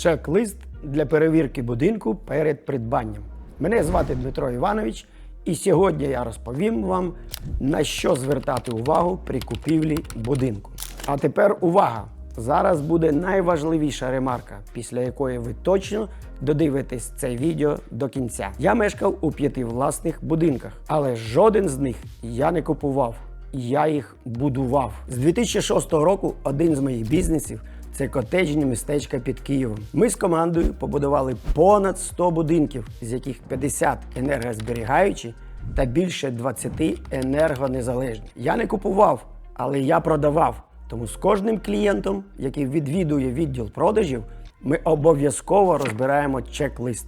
Чек-лист для перевірки будинку перед придбанням. Мене звати Дмитро Іванович, і сьогодні я розповім вам, на що звертати увагу при купівлі будинку. А тепер увага! Зараз буде найважливіша ремарка, після якої ви точно додивитесь це відео до кінця. Я мешкав у п'яти власних будинках, але жоден з них я не купував. Я їх будував. З 2006 року один з моїх бізнесів це котеджні містечка під Києвом. Ми з командою побудували понад 100 будинків, з яких 50 енергозберігаючі та більше 20 енергонезалежні. Я не купував, але я продавав. Тому з кожним клієнтом, який відвідує відділ продажів, ми обов'язково розбираємо чек-лист.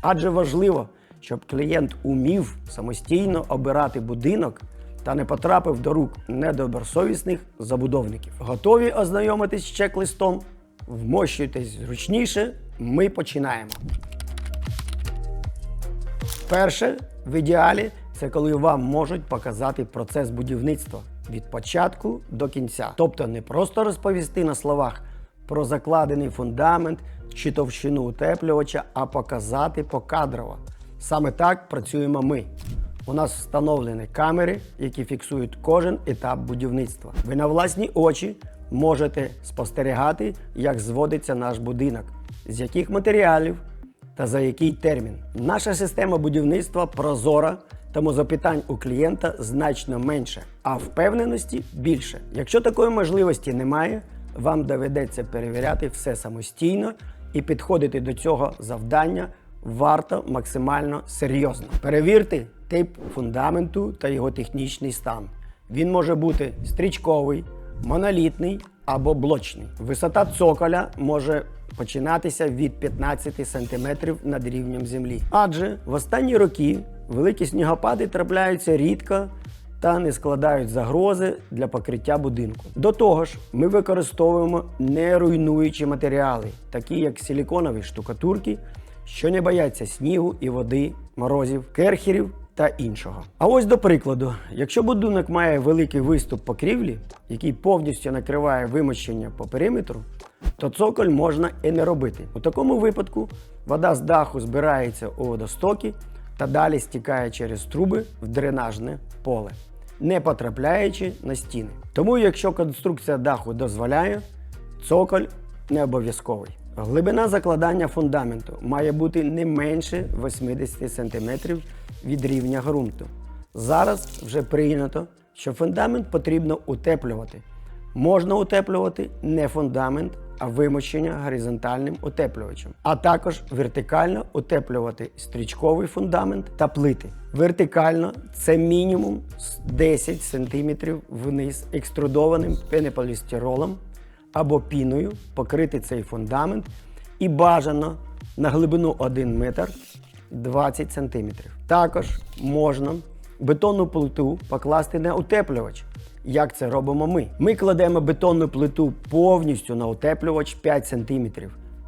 Адже важливо, щоб клієнт умів самостійно обирати будинок та не потрапив до рук недобросовісних забудовників. Готові ознайомитись з чек-листом? Вмощуйтесь зручніше. Ми починаємо. Перше, в ідеалі, це коли вам можуть показати процес будівництва від початку до кінця. Тобто не просто розповісти на словах про закладений фундамент чи товщину утеплювача, а показати покадрово. Саме так працюємо ми. У нас встановлені камери, які фіксують кожен етап будівництва. Ви на власні очі можете спостерігати, як зводиться наш будинок, з яких матеріалів та за який термін. Наша система будівництва прозора, тому запитань у клієнта значно менше, а впевненості більше. Якщо такої можливості немає, вам доведеться перевіряти все самостійно і підходити до цього завдання варто максимально серйозно. Перевірте тип фундаменту та його технічний стан. Він може бути стрічковий, монолітний або блочний. Висота цоколя може починатися від 15 см над рівнем землі. Адже в останні роки великі снігопади трапляються рідко та не складають загрози для покриття будинку. До того ж, ми використовуємо неруйнуючі матеріали, такі як силіконові штукатурки, що не бояться снігу і води, морозів, керхерів та іншого. А ось до прикладу, якщо будинок має великий виступ покрівлі, який повністю накриває вимощення по периметру, то цоколь можна і не робити. У такому випадку вода з даху збирається у водостоки та далі стікає через труби в дренажне поле, не потрапляючи на стіни. Тому, якщо конструкція даху дозволяє, цоколь не обов'язковий. Глибина закладання фундаменту має бути не менше 80 см від рівня ґрунту. Зараз вже прийнято, що фундамент потрібно утеплювати. Можна утеплювати не фундамент, а вимощення горизонтальним утеплювачем, а також вертикально утеплювати стрічковий фундамент та плити. Вертикально це мінімум 10 см вниз екструдованим пенополістиролом або піною покрити цей фундамент і бажано на глибину 1 метр 20 см. Також можна бетонну плиту покласти на утеплювач. Як це робимо ми? Ми кладемо бетонну плиту повністю на утеплювач 5 см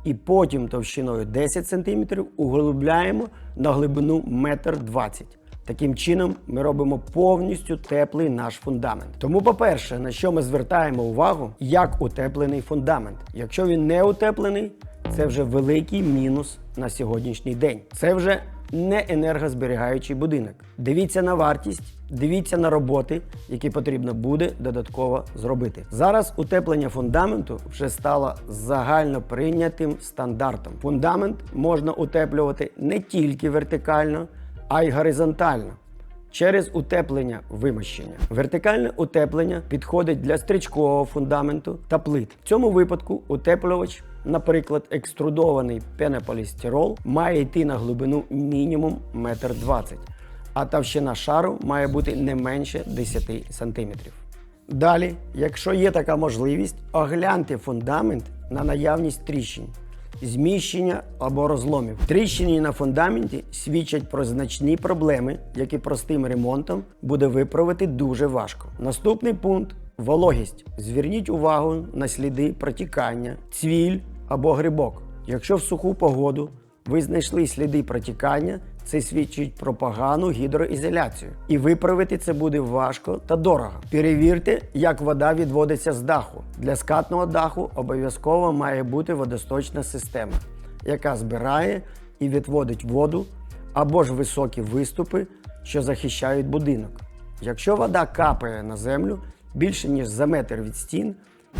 і потім товщиною 10 см углубляємо на глибину 1,20 м. Таким чином ми робимо повністю теплий наш фундамент. Тому, по-перше, на що ми звертаємо увагу, як утеплений фундамент. Якщо він не утеплений, це вже великий мінус на сьогоднішній день. Це вже не енергозберігаючий будинок. Дивіться на вартість, дивіться на роботи, які потрібно буде додатково зробити. Зараз утеплення фундаменту вже стало загально прийнятим стандартом. Фундамент можна утеплювати не тільки вертикально, а й горизонтально. Через утеплення вимощення. Вертикальне утеплення підходить для стрічкового фундаменту та плит. В цьому випадку утеплювач, наприклад, екструдований пенополістирол, має йти на глибину мінімум 1,20 м, а товщина шару має бути не менше 10 см. Далі, якщо є така можливість, огляньте фундамент на наявність тріщин зміщення або розломів. Тріщини на фундаменті свідчать про значні проблеми, які простим ремонтом буде виправити дуже важко. Наступний пункт вологість. Зверніть увагу на сліди протікання, цвіль або грибок. Якщо в суху погоду ви знайшли сліди протікання, це свідчить про погану гідроізоляцію. І виправити це буде важко та дорого. Перевірте, як вода відводиться з даху. Для скатного даху обов'язково має бути водосточна система, яка збирає і відводить воду або ж високі виступи, що захищають будинок. Якщо вода капає на землю більше ніж за метр від стін,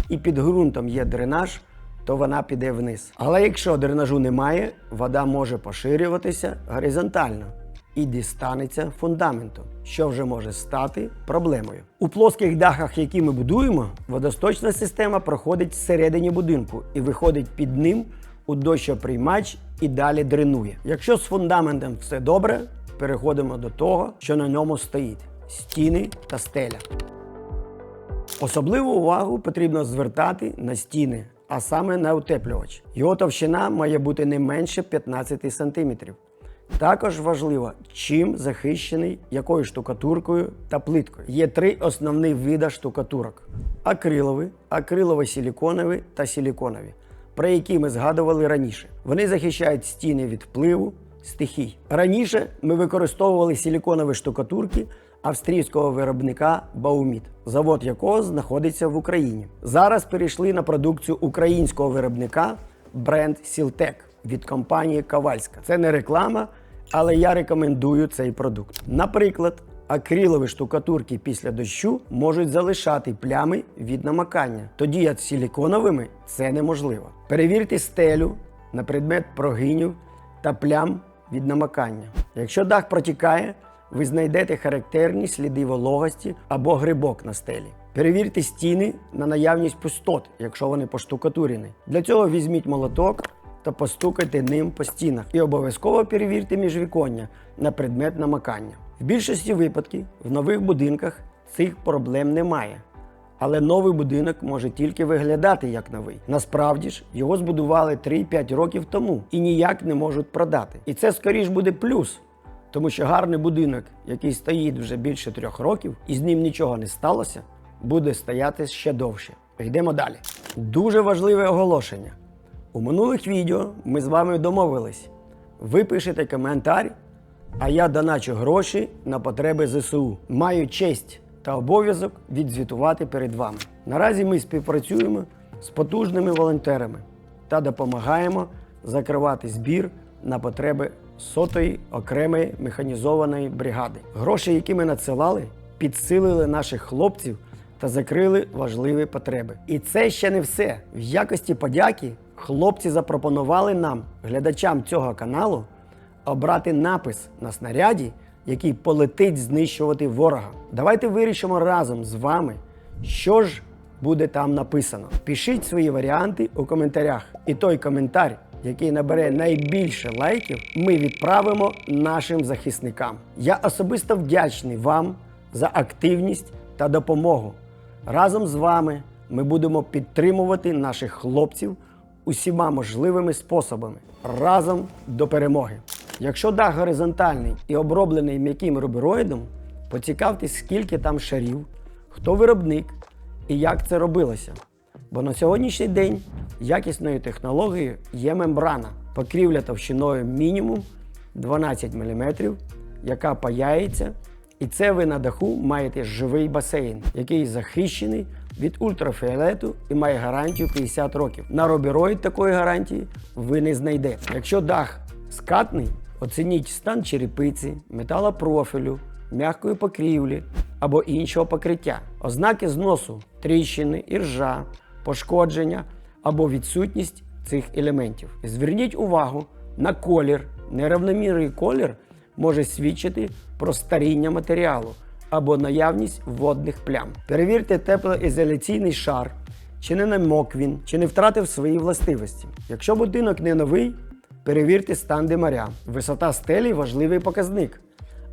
і під ґрунтом є дренаж, то вона піде вниз. Але якщо дренажу немає, вода може поширюватися горизонтально і дістанеться фундаменту, що вже може стати проблемою. У плоских дахах, які ми будуємо, водосточна система проходить всередині будинку і виходить під ним у дощоприймач і далі дренує. Якщо з фундаментом все добре, переходимо до того, що на ньому стоїть стіни та стеля. Особливу увагу потрібно звертати на стіни, а саме на утеплювач. Його товщина має бути не менше 15 см. Також важливо, чим захищений якою штукатуркою та плиткою. Є три основні види штукатурок: акрилові, акрилово-силіконові та силіконові, про які ми згадували раніше. Вони захищають стіни від впливу стихій. Раніше ми використовували силіконові штукатурки австрійського виробника Baumit, завод якого знаходиться в Україні. Зараз перейшли на продукцію українського виробника бренд Сілтек від компанії Ковальська. Це не реклама, але я рекомендую цей продукт. Наприклад, акрилові штукатурки після дощу можуть залишати плями від намакання. Тоді як силіконовими це неможливо. Перевірте стелю на предмет прогинів та плям від намакання. Якщо дах протікає, ви знайдете характерні сліди вологості або грибок на стелі. Перевірте стіни на наявність пустот, якщо вони поштукатурені. Для цього візьміть молоток та постукайте ним по стінах. І обов'язково перевірте міжвіконня на предмет намакання. В більшості випадків в нових будинках цих проблем немає. Але новий будинок може тільки виглядати як новий. Насправді ж його збудували 3-5 років тому і ніяк не можуть продати. І це скоріш буде плюс, тому що гарний будинок, який стоїть вже більше трьох років, і з ним нічого не сталося, буде стояти ще довше. Йдемо далі. Дуже важливе оголошення. У минулих відео ми з вами домовились. Ви пишете коментар, а я доначу гроші на потреби ЗСУ. Маю честь та обов'язок відзвітувати перед вами. Наразі ми співпрацюємо з потужними волонтерами та допомагаємо закривати збір на потреби сотої окремої механізованої бригади. Гроші, які ми надсилали, підсилили наших хлопців та закрили важливі потреби. І це ще не все. В якості подяки хлопці запропонували нам, глядачам цього каналу, обрати напис на снаряді, який полетить знищувати ворога. Давайте вирішимо разом з вами, що ж буде там написано. Пишіть свої варіанти у коментарях. І той коментар, який набере найбільше лайків, ми відправимо нашим захисникам. Я особисто вдячний вам за активність та допомогу. Разом з вами ми будемо підтримувати наших хлопців усіма можливими способами разом до перемоги. Якщо дах горизонтальний і оброблений м'яким рубероїдом, поцікавтесь, скільки там шарів, хто виробник і як це робилося. Бо на сьогоднішній день якісною технологією є мембрана, покрівля товщиною мінімум 12 мм, яка паяється, і це ви на даху маєте живий басейн, який захищений від ультрафіолету і має гарантію 50 років. На робіроїд такої гарантії ви не знайдете. Якщо дах скатний, оцініть стан черепиці, металопрофілю, м'якої покрівлі або іншого покриття, ознаки зносу, тріщини, іржа, пошкодження або відсутність цих елементів. Зверніть увагу на колір. Неравномірний колір може свідчити про старіння матеріалу або наявність водних плям. Перевірте теплоізоляційний шар, чи не намок він, чи не втратив свої властивості. Якщо будинок не новий, перевірте стан димаря. Висота стелі важливий показник.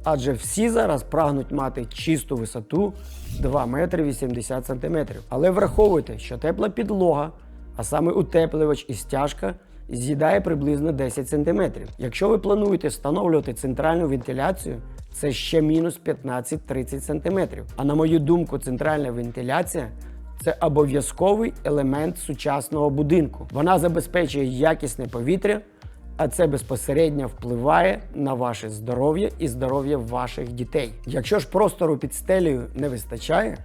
Адже всі зараз прагнуть мати чисту висоту 2 метри 80 сантиметрів. Але враховуйте, що тепла підлога, а саме утеплювач і стяжка, з'їдає приблизно 10 см. Якщо ви плануєте встановлювати центральну вентиляцію, це ще мінус 15-30 см. А на мою думку, центральна вентиляція це обов'язковий елемент сучасного будинку. Вона забезпечує якісне повітря а це безпосередньо впливає на ваше здоров'я і здоров'я ваших дітей. Якщо ж простору під стелею не вистачає,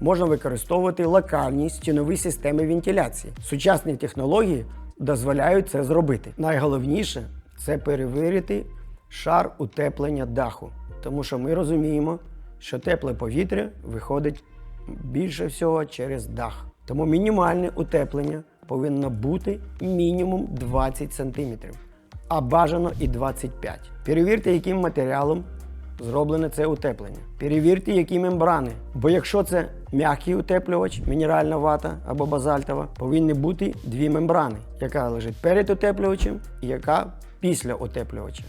можна використовувати локальні стінові системи вентиляції. Сучасні технології дозволяють це зробити. Найголовніше це перевірити шар утеплення даху, тому що ми розуміємо, що тепле повітря виходить більше всього через дах. Тому мінімальне утеплення повинно бути мінімум 20 см, а бажано і 25 Перевірте, яким матеріалом зроблене це утеплення. Перевірте, які мембрани. Бо якщо це м'який утеплювач, мінеральна вата або базальтова, повинні бути дві мембрани, яка лежить перед утеплювачем і яка після утеплювача.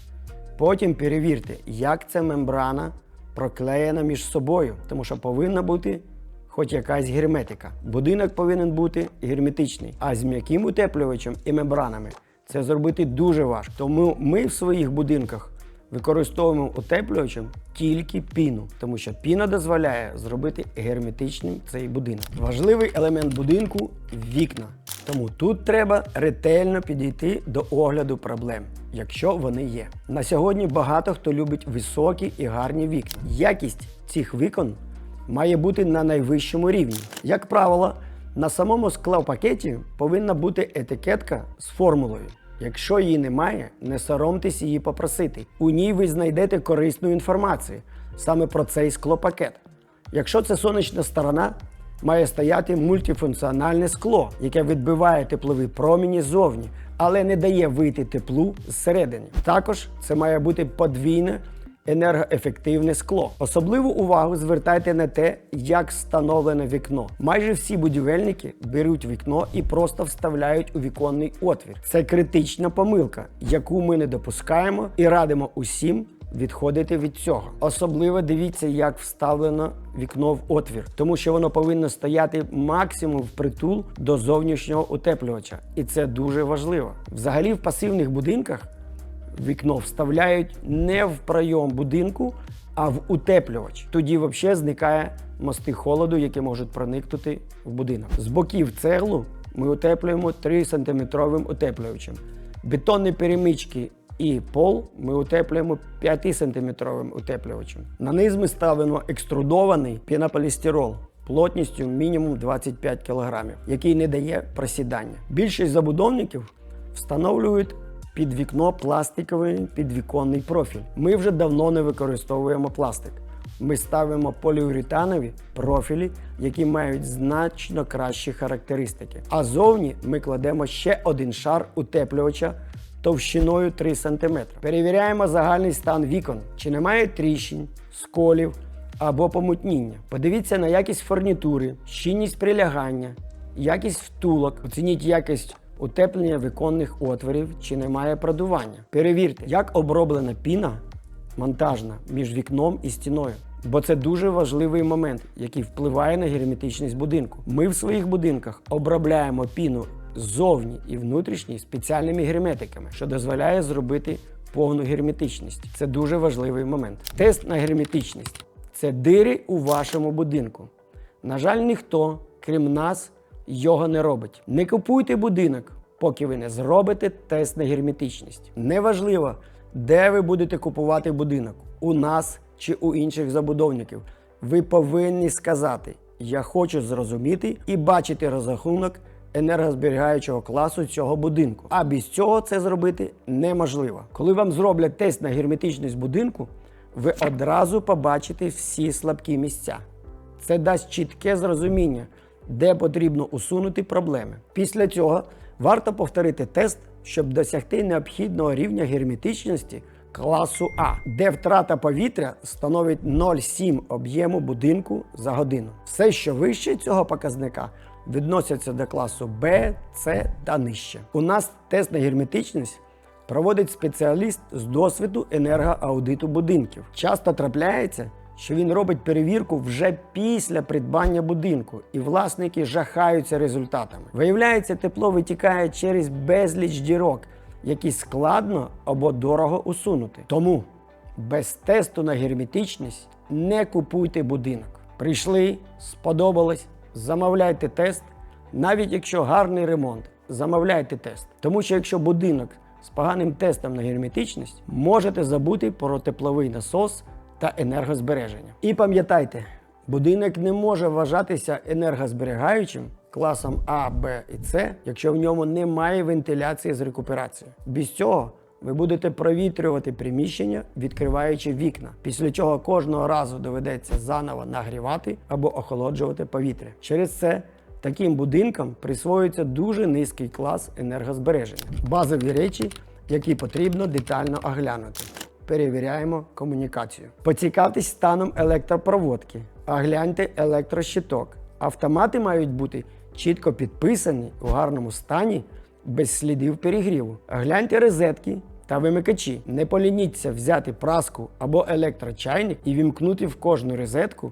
Потім перевірте, як ця мембрана проклеєна між собою, тому що повинна бути хоч якась герметика. Будинок повинен бути герметичний, а з м'яким утеплювачем і мембранами це зробити дуже важко. Тому ми в своїх будинках використовуємо утеплювачем тільки піну, тому що піна дозволяє зробити герметичним цей будинок. Важливий елемент будинку вікна. Тому тут треба ретельно підійти до огляду проблем, якщо вони є. На сьогодні багато хто любить високі і гарні вікна. Якість цих вікон має бути на найвищому рівні. Як правило, на самому склопакеті повинна бути етикетка з формулою. Якщо її немає, не соромтесь її попросити. У ній ви знайдете корисну інформацію саме про цей склопакет. Якщо це сонячна сторона, має стояти мультифункціональне скло, яке відбиває теплові промені ззовні, але не дає вийти теплу зсередини. Також це має бути подвійне енергоефективне скло. Особливу увагу звертайте на те, як встановлене вікно. Майже всі будівельники беруть вікно і просто вставляють у віконний отвір. Це критична помилка, яку ми не допускаємо і радимо усім. Відходити від цього. Особливо дивіться, як вставлено вікно в отвір, тому що воно повинно стояти максимум впритул до зовнішнього утеплювача. І це дуже важливо. Взагалі, в пасивних будинках вікно вставляють не в пройом будинку, а в утеплювач. Тоді взагалі зникає мости холоду, які можуть проникнути в будинок. З боків цеглу ми утеплюємо 3 см утеплювачем. Бетонні перемички і пол ми утеплюємо 5-сантиметровим утеплювачем. На низ ми ставимо екструдований пінополістирол плотністю мінімум 25 кг, який не дає просідання. Більшість забудовників встановлюють під вікно пластиковий підвіконний профіль. Ми вже давно не використовуємо пластик. Ми ставимо поліуретанові профілі, які мають значно кращі характеристики. А зовні ми кладемо ще один шар утеплювача товщиною 3 см. Перевіряємо загальний стан вікон, чи немає тріщин, сколів або помутніння. Подивіться на якість фурнітури, щільність прилягання, якість втулок, оцініть якість утеплення віконних отворів, чи немає продування. Перевірте, як оброблена піна монтажна між вікном і стіною. Бо це дуже важливий момент, який впливає на герметичність будинку. Ми в своїх будинках обробляємо піну ззовні і внутрішній спеціальними герметиками, що дозволяє зробити повну герметичність. Це дуже важливий момент. Тест на герметичність це дири у вашому будинку. На жаль, ніхто, крім нас, його не робить. Не купуйте будинок, поки ви не зробите тест на герметичність. Неважливо, де ви будете купувати будинок у нас чи у інших забудовників. Ви повинні сказати: Я хочу зрозуміти і бачити розрахунок енергозберігаючого класу цього будинку. А без цього це зробити неможливо. Коли вам зроблять тест на герметичність будинку, ви одразу побачите всі слабкі місця. Це дасть чітке зрозуміння, де потрібно усунути проблеми. Після цього варто повторити тест, щоб досягти необхідного рівня герметичності класу А, де втрата повітря становить 0,7 об'єму будинку за годину. Все, що вище цього показника, відносяться до класу Б, С та нижче. У нас тест на герметичність проводить спеціаліст з досвіду енергоаудиту будинків. Часто трапляється, що він робить перевірку вже після придбання будинку, і власники жахаються результатами. Виявляється, тепло витікає через безліч дірок, які складно або дорого усунути. Тому без тесту на герметичність не купуйте будинок. Прийшли, сподобалось, замовляйте тест, навіть якщо гарний ремонт, замовляйте тест. Тому що якщо будинок з поганим тестом на герметичність, можете забути про тепловий насос та енергозбереження. І пам'ятайте, будинок не може вважатися енергозберігаючим класом А, Б і С, якщо в ньому немає вентиляції з рекуперацією. Без цього ви будете провітрювати приміщення, відкриваючи вікна, після чого кожного разу доведеться заново нагрівати або охолоджувати повітря. Через це таким будинкам присвоюється дуже низький клас енергозбереження. Базові речі, які потрібно детально оглянути. Перевіряємо комунікацію. Поцікавтесь станом електропроводки, огляньте електрощиток. Автомати мають бути чітко підписані у гарному стані без слідів перегріву. Гляньте розетки та вимикачі. Не полініться взяти праску або електрочайник і вімкнути в кожну розетку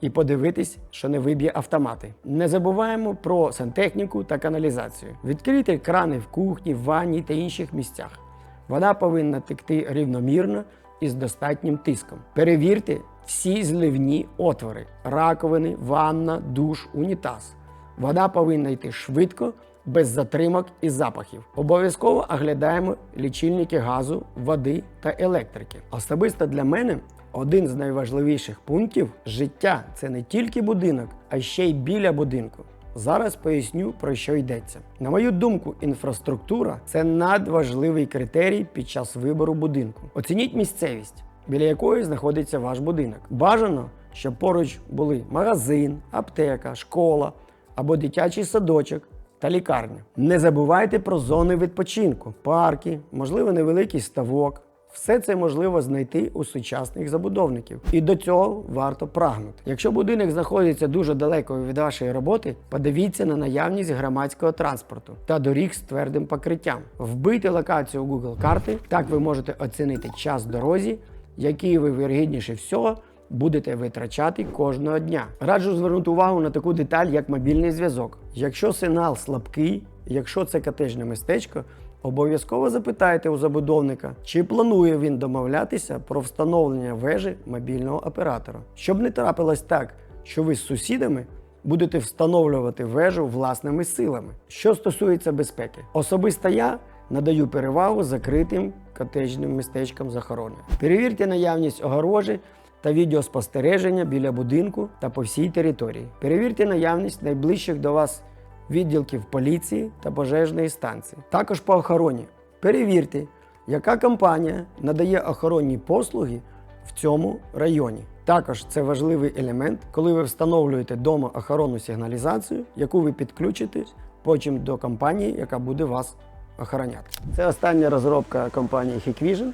і подивитись, що не виб'є автомати. Не забуваємо про сантехніку та каналізацію. Відкрийте крани в кухні, в ванні та інших місцях. Вода повинна текти рівномірно і з достатнім тиском. Перевірте всі зливні отвори: раковини, ванна, душ, унітаз. Вода повинна йти швидко, без затримок і запахів. Обов'язково оглядаємо лічильники газу, води та електрики. Особисто для мене один з найважливіших пунктів життя це не тільки будинок, а ще й біля будинку. Зараз поясню про що йдеться. На мою думку, інфраструктура це надважливий критерій під час вибору будинку. Оцініть місцевість, біля якої знаходиться ваш будинок. Бажано, щоб поруч були магазин, аптека, школа або дитячий садочок та лікарня. Не забувайте про зони відпочинку, парки, можливо, невеликий ставок. Все це можливо знайти у сучасних забудовників, і до цього варто прагнути. Якщо будинок знаходиться дуже далеко від вашої роботи, подивіться на наявність громадського транспорту та доріг з твердим покриттям. Вбийте локацію Google карти, так ви можете оцінити час дорозі, який ви вірогідніше всього будете витрачати кожного дня. Раджу звернути увагу на таку деталь, як мобільний зв'язок. Якщо сигнал слабкий, якщо це котежне містечко, обов'язково запитайте у забудовника, чи планує він домовлятися про встановлення вежі мобільного оператора. Щоб не трапилось так, що ви з сусідами будете встановлювати вежу власними силами. Що стосується безпеки, особисто я надаю перевагу закритим котежним містечкам з охороною. Перевірте наявність огорожі та відеоспостереження біля будинку та по всій території. Перевірте наявність найближчих до вас відділків поліції та пожежної станції. Також по охороні. Перевірте, яка компанія надає охоронні послуги в цьому районі. Також це важливий елемент, коли ви встановлюєте вдома охоронну сигналізацію, яку ви підключите потім до компанії, яка буде вас охороняти. Це остання розробка компанії Hikvision,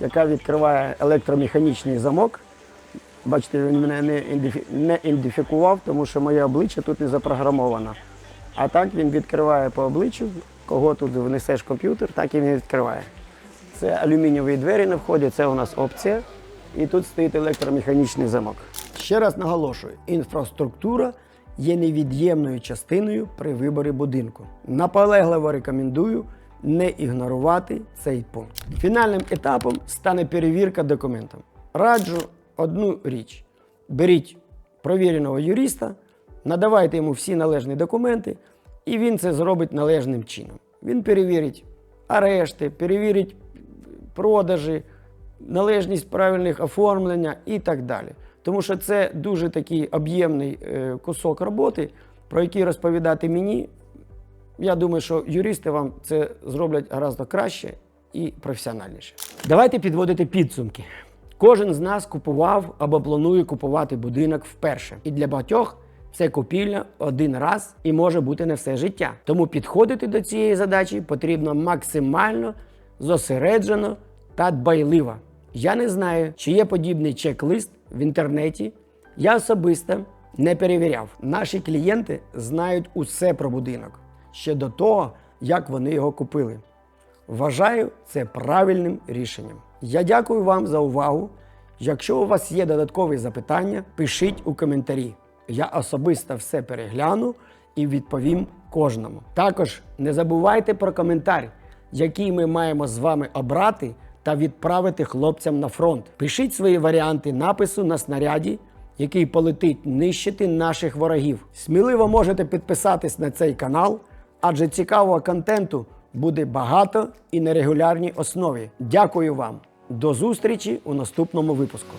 яка відкриває електромеханічний замок. Бачите, він мене не ідентифікував, тому що моє обличчя тут не запрограмовано. А так він відкриває по обличчю, кого тут внесеш комп'ютер, так і він відкриває. Це алюмінієві двері на вході, це у нас опція. І тут стоїть електромеханічний замок. Ще раз наголошую: інфраструктура є невід'ємною частиною при виборі будинку. Наполегливо рекомендую не ігнорувати цей пункт. Фінальним етапом стане перевірка документів. Раджу одну річ: беріть провіреного юриста, надавайте йому всі належні документи, і він це зробить належним чином. Він перевірить арешти, перевірить продажі, належність правильних оформлення і так далі. Тому що це дуже такий об'ємний е, кусок роботи, про який розповідати мені. Я думаю, що юристи вам це зроблять гораздо краще і професіональніше. Давайте підводити підсумки. Кожен з нас купував або планує купувати будинок вперше. І для багатьох це купівля один раз і може бути не все життя. Тому підходити до цієї задачі потрібно максимально зосереджено та дбайливо. Я не знаю, чи є подібний чек-лист в інтернеті. Я особисто не перевіряв. Наші клієнти знають усе про будинок ще до того, як вони його купили. Вважаю це правильним рішенням. Я дякую вам за увагу. Якщо у вас є додаткові запитання, пишіть у коментарі. Я особисто все перегляну і відповім кожному. Також не забувайте про коментар, який ми маємо з вами обрати та відправити хлопцям на фронт. Пишіть свої варіанти напису на снаряді, який полетить нищити наших ворогів. Сміливо можете підписатись на цей канал, адже цікавого контенту буде багато і на регулярній основі. Дякую вам. До зустрічі у наступному випуску.